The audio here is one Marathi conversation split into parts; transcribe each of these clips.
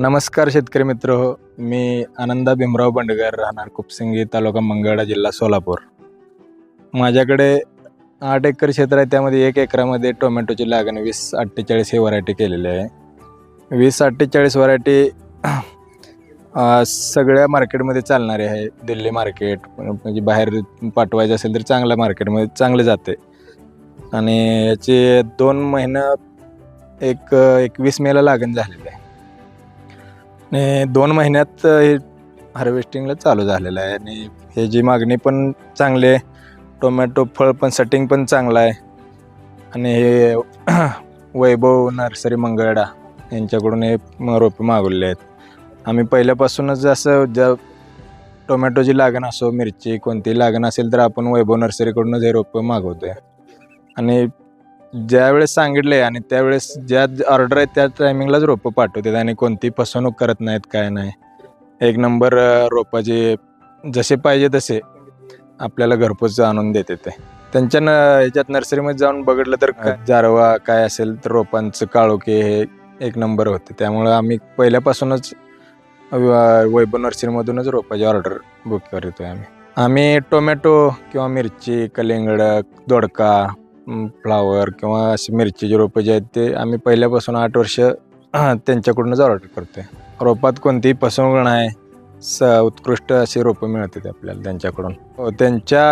नमस्कार शेतकरी मित्र. हो मी आनंदा भीमराव बंडगर राहणार कुपसिंगी तालुका मंगळा जिल्हा सोलापूर. माझ्याकडे आठ एकर क्षेत्र आहे त्यामध्ये एक एकरामध्ये टोमॅटोची लागण वीस अठ्ठेचाळीस हे व्हरायटी केलेली आहे. वीस अठ्ठेचाळीस व्हरायटी सगळ्या मार्केटमध्ये चालणारी आहे. दिल्ली मार्केट म्हणजे बाहेर पाठवायचं असेल तर चांगल्या मार्केटमध्ये चांगले जाते. आणि याचे दोन महिना एक एकवीस मेला लागण झालेली आहे. आणि दोन महिन्यात हे हार्वेस्टिंगला चालू झालेलं आहे. आणि ह्याची मागणी पण चांगली आहे टोमॅटो फळ पण सेटिंग पण चांगलं आहे. आणि हे वैभव नर्सरी मंगळडा यांच्याकडून हे रोपे मागवलेले आहेत. आम्ही पहिल्यापासूनच असं ज्या टोमॅटोची लागण असो मिरची कोणती लागण असेल तर आपण वैभव नर्सरीकडूनच हे रोपं मागवतो आहे आणि ज्यावेळेस सांगितले आणि त्यावेळेस ज्या ऑर्डर आहेत त्या टायमिंगलाच रोपं पाठवतात आणि कोणती फसवणूक करत नाहीत काय नाही. एक नंबर रोपाचे जसे पाहिजे तसे आपल्याला घरपोच आणून देते ते. त्यांच्या न ह्याच्यात नर्सरीमध्ये जाऊन बघितलं तर जारवा काय असेल तर रोपांचं काळोखे हे एक नंबर होते. त्यामुळं आम्ही पहिल्यापासूनच वैभव नर्सरीमधूनच रोपाची ऑर्डर बुक करतो आहे आम्ही. आम्ही टोमॅटो किंवा मिरची कलिंगड दोडका फ्लावर किंवा अशी मिरचीची रोपं जे आहेत ते आम्ही पहिल्यापासून आठ वर्ष त्यांच्याकडूनच ऑर्डर करतोय. रोपात कोणतीही फसवणूक नाही. स उत्कृष्ट अशी रोपं मिळतात आपल्याला त्यांच्याकडून. हो, त्यांच्या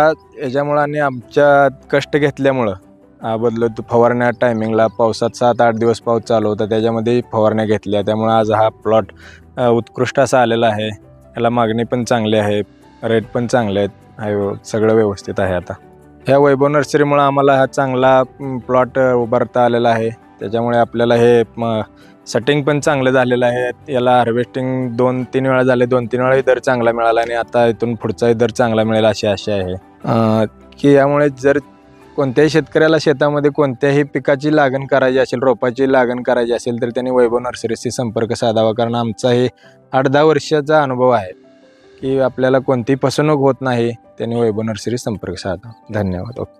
याच्यामुळं आणि आमच्या कष्ट घेतल्यामुळं बदलत फवारण्या टायमिंगला पावसात सात आठ दिवस पाऊस चालू होता त्याच्यामध्ये फवारण्या घेतल्या. त्यामुळं आज हा प्लॉट उत्कृष्ट असा आलेला आहे. याला मागणी पण चांगली आहे रेट पण चांगले आहेत. सगळं व्यवस्थित आहे आता. ह्या वैभव नर्सरीमुळं आम्हाला हा चांगला प्लॉट उभारता आलेला आहे. त्याच्यामुळे आपल्याला हे सेटिंग पण चांगलं झालेलं आहे. याला हार्वेस्टिंग दोन तीन वेळा झाले दोन तीन वेळाही दर चांगला मिळाला आणि आता इथून पुढचाही दर चांगला मिळेल अशी आशा आहे. की यामुळे जर कोणत्याही शेतकऱ्याला शेतामध्ये कोणत्याही पिकाची लागण करायची असेल रोपाची लागण करायची असेल तर त्यांनी वैभव नर्सरीशी संपर्क साधावा. कारण आमचा हे आठ दहा वर्षाचा अनुभव आहे. की आपल्याला कोणतीही फसवणूक होत नाही. त्यांनी वैभव नर्सरी संपर्क साधा. धन्यवाद. ओके.